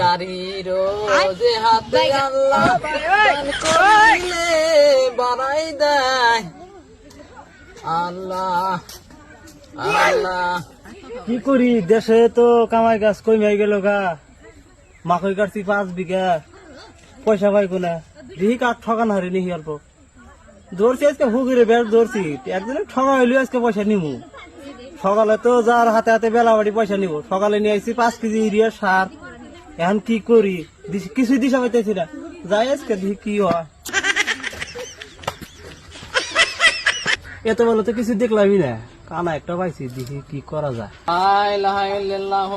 কারির যে হাতে আল্লাহ করিলে বাড়াই দেয়। আল্লাহ আল্লাহ। কি করি? দেশে তো কামাই গাছ কমে গেল গা। মাকই কাটছি পাঁচ বিঘা। পয়সা পাই কোনা? দিহি কাঠ ঠকান হারি নিহি অল্প। ধরছি আজকে হুগিরে বেশ ধরছি। একদিনে ঠকা হইলে আজকে পয়সা নিমু। সকালে তো যার হাতে হাতে বেলা বাড়ি পয়সা নিব। সকালে নিয়ে আসছি পাঁচ কেজি ইউরিয়া সার। এখন কি করি? কিছুই দিশা পাইতেছি না। যাই আজকে দেখি কি হয়। এত বলো তো কিছু দেখলামই না। কানা একটা পাইছি দেখি কি করা যায়। লা ইলাহা ইল্লাল্লাহু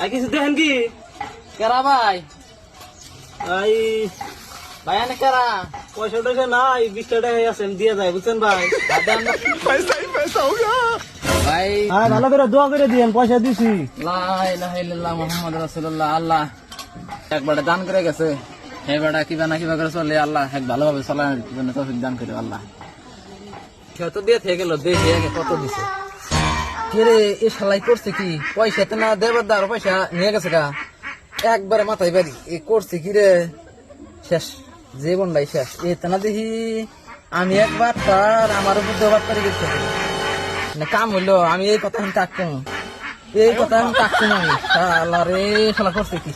আর কিছু দেখেন কি? কেরা ভাই? এই ভাই আনে কেরা? পয়সা টয়সা নাই বিশ টাকা আছে দিয়ে যায় বুঝছেন ভাই? ভাই। ভালো করে দোয়া করে দিয়েন পয়সা দিছি। আল্লাহ। একবারে দান করে গেছে। হে বেটা কিবা না কিবা করে চলে আল্লাহ। এক ভালোভাবে চলার জন্য তৌফিক দান করে আল্লাহ। সে দিয়ে থেকে গেল দেখে আগে কত দিছে? কে রে এ শালাই করছে কি? পয়সা তো না দেবার দার পয়সা নিয়ে গেছে গা একবারে মাথায় বাড়ি এ করছে কি রে? শেষ জীবন জীবনটাই শেষ। এ তো না দেখি আমি একবার তার আমার বুদ্ধ বাদ করে গেছে। না কাম হইল, আমি এই কথা আমি কাকুম এই কথা আমি কাকুম আমি শালা রে, শালা করছি কি